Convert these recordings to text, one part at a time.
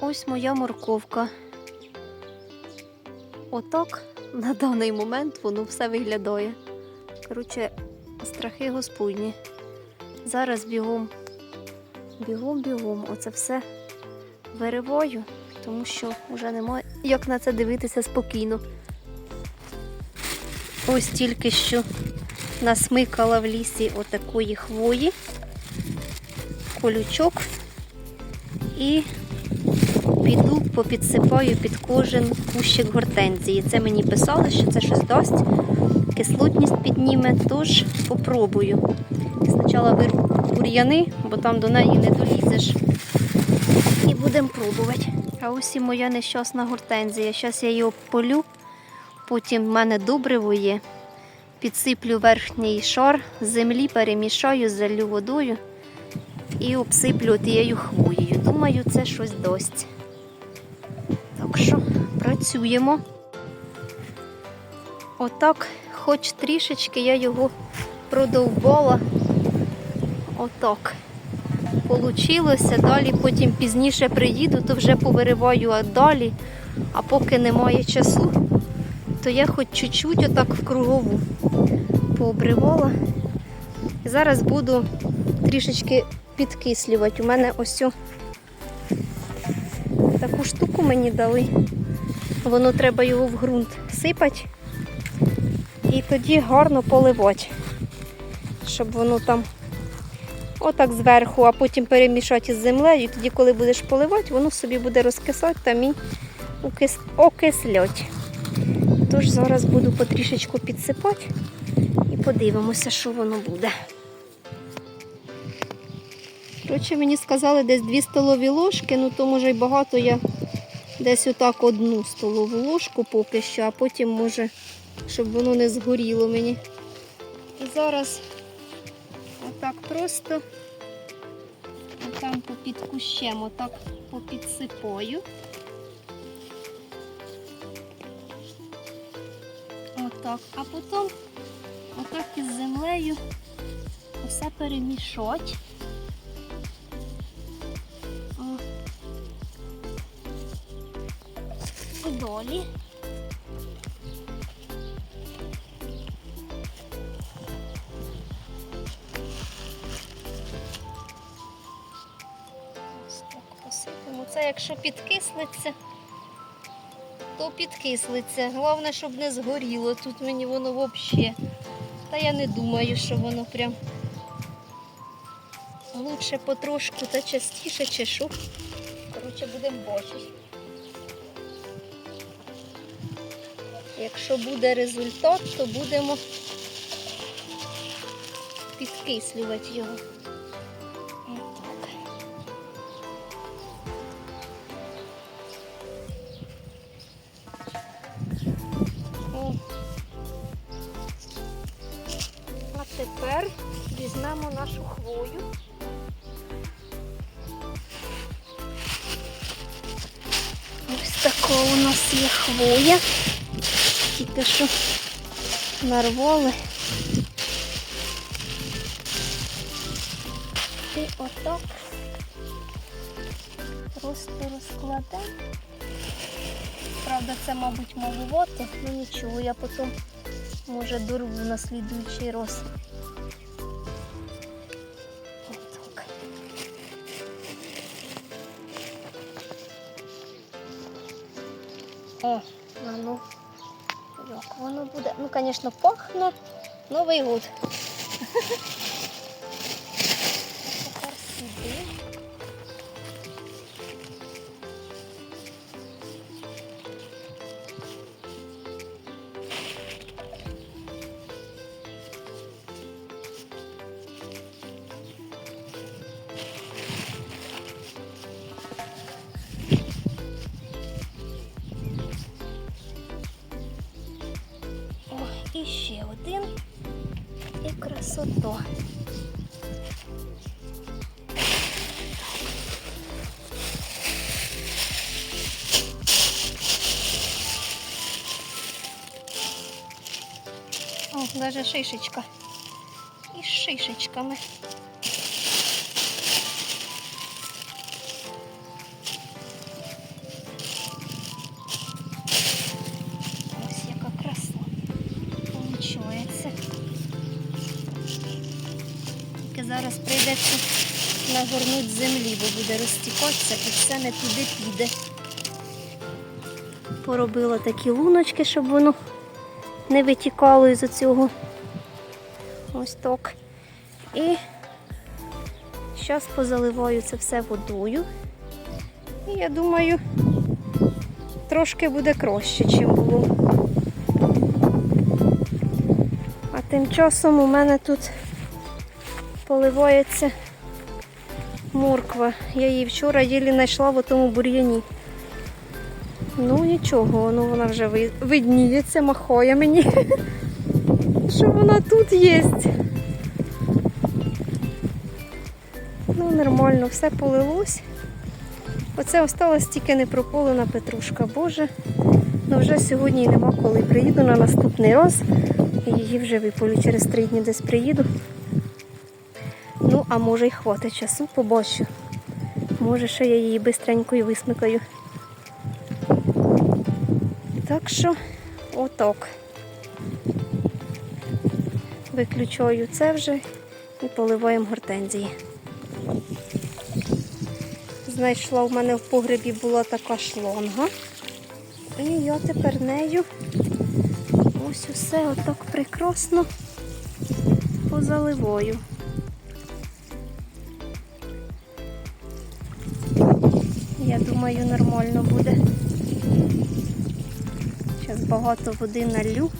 Ось моя морковка. Отак на даний момент воно все виглядає. Коротше, страхи господні. Зараз бігом, бігом, бігом. Оце все вириваю, тому що вже немає як на це дивитися спокійно. Ось тільки що насмикала в лісі отакої хвої, колючок і піду попідсипаю під кожен кущик гортензії. Це мені писали, що це щось дасть, кислотність підніме, тож попробую. Спочатку вирву бур'яни, бо там до неї не долізеш. І будемо пробувати. А ось і моя нещасна гортензія. Зараз я її обполю, потім в мене добриво є. Підсиплю верхній шар землі, перемішаю, залю водою і обсиплю тією хвоєю. Думаю, це щось дасть. Так що працюємо. Отак, хоч трішечки я його продовбала. Отак. Получилося. Далі потім пізніше приїду, то вже повириваю далі. А поки немає часу, то я хоч чуть-чуть отак в кругову пообривала. Зараз буду трішечки підкислювати. У мене ось таку штуку мені дали. Воно треба його в ґрунт сипати і тоді гарно поливати, щоб воно там отак зверху, а потім перемішати із землею. І тоді, коли будеш поливати, воно собі буде розкисати там і укис... окислять. Тож зараз буду потрішечку підсипати і подивимося, що воно буде. Коротше, мені сказали десь 2 столові ложки, ну то може й багато я десь отак одну столову ложку поки що, а потім може, щоб воно не згоріло мені. І зараз отак просто отам попід кущем, отак попідсипаю. Отак. А потім отак із землею усе перемішать. І долі. Ось так посипемо. Це якщо підкислиться, то підкислиться. Головне, щоб не згоріло. Тут мені воно взагалі. Та я не думаю, що воно прям лучше потрошку та частіше що. Коротше, будемо бачити. Якщо буде результат, то будемо підкислювати його. А тепер візьмемо нашу хвою. Ось така у нас є хвоя. Тільки що нарвали. І отак просто розкладемо. Правда, це, мабуть, малувати, ну нічого, я потім, може, дорву на слідуючий раз. О, а ну, воно буде? Ну, звісно, пахне Новий год. красота. О, даже шишечка. І з шишечками. Прийдеться нагорнути землі, бо буде розтікатися і все не туди піде. Поробила такі луночки, щоб воно не витікало із цього. Ось так. І зараз позаливаю це все водою. І я думаю, трошки буде краще, ніж було. А тим часом у мене тут поливається морква. Я її вчора їлі знайшла в тому бур'яні. Ну нічого, воно вона вже видніється, махає мені, що вона тут є. Ну, нормально, все полилось. Оце осталась тільки не прополена петрушка. Боже, ну вже сьогодні нема коли. Приїду на наступний раз. Її вже виполю через три дні десь приїду. А може й хватить часу, побачу. Може, ще я її бистренько і висмикаю. Так що, отак. Виключаю це вже і поливаємо гортензії. Знайшла в мене в погребі була така шлонга. І я тепер нею ось усе отак прекрасно позаливаю. Я думаю, нормально буде. Зараз багато води налью,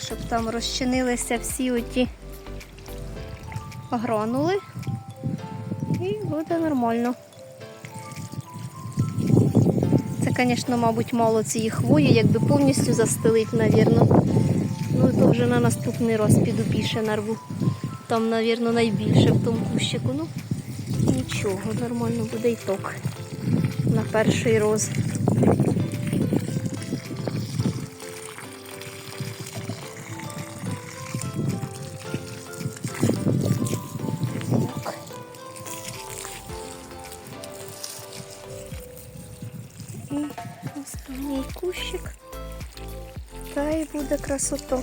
щоб там розчинилися всі оті гранули. І буде нормально. Це, звісно, мабуть, мало цієї хвої, якби повністю застелить, навірно. Ну, то вже на наступний раз піду більше нарву. Там, навірно, найбільше в тому кущику. Ну, нічого, нормально буде і ток перший роз. І останній кущик. Та й буде красота.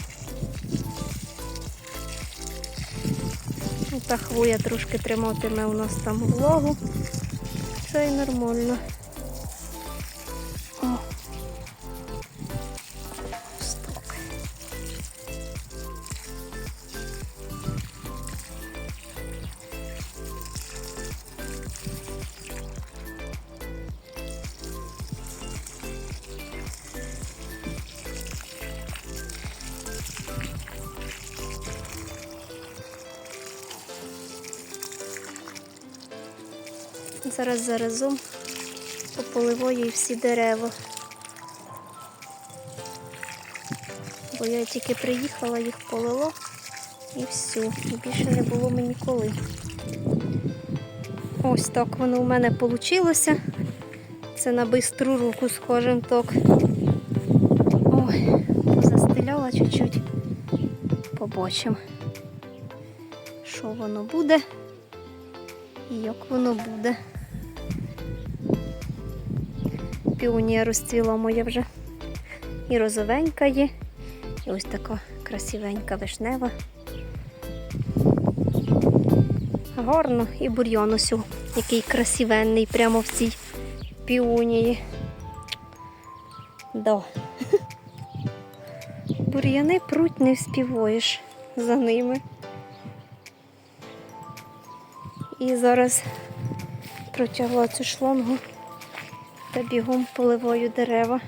Та хвоя трошки триматиме у нас там влагу. Це й нормально. Зараз заразом пополиваю і всі дерева. Бо я тільки приїхала, їх полила і все. І більше не було мені коли. Ось так воно у мене вийшло. Це на бистру руку, скажімо так. Ой, застеляла чуть-чуть. Побачимо, що воно буде і як воно буде. Піонія розцвіла моя вже. І розовенька є, і ось така красивенька вишнева. Гарно і бур'ян ось, який красивенний прямо в цій піонії. Да. Бур'яни пруть не вспіваєш за ними. І зараз протягла цю шлангу та бігом поливаю дерева.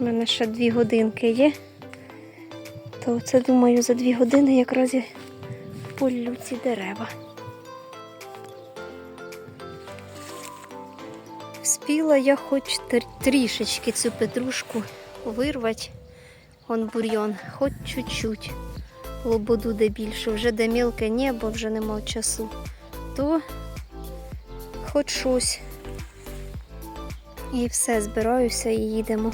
У мене ще дві годинки є. То це, думаю, за дві години якраз я полю ці дерева. Спіла я хоч трішечки цю петрушку вирвати, он бур'ян, хоч чуть-чуть. Лободу де більше, вже де мілке небо, вже нема часу, то хоч щось. І все, збираюся і їдемо.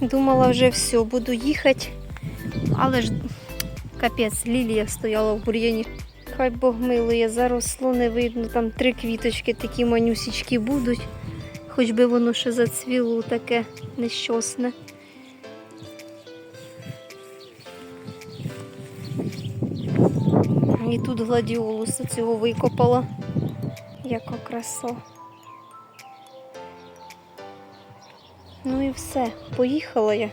Думала вже все, буду їхати, але ж капець, лілія стояла в бур'яні. хай Бог милує, заросло не видно, там три квіточки такі манюсічки будуть. Хоч би воно ще зацвіло таке нещасне. І тут гладіолуса цього викопала. Яка краса. Ну і все, поїхала я.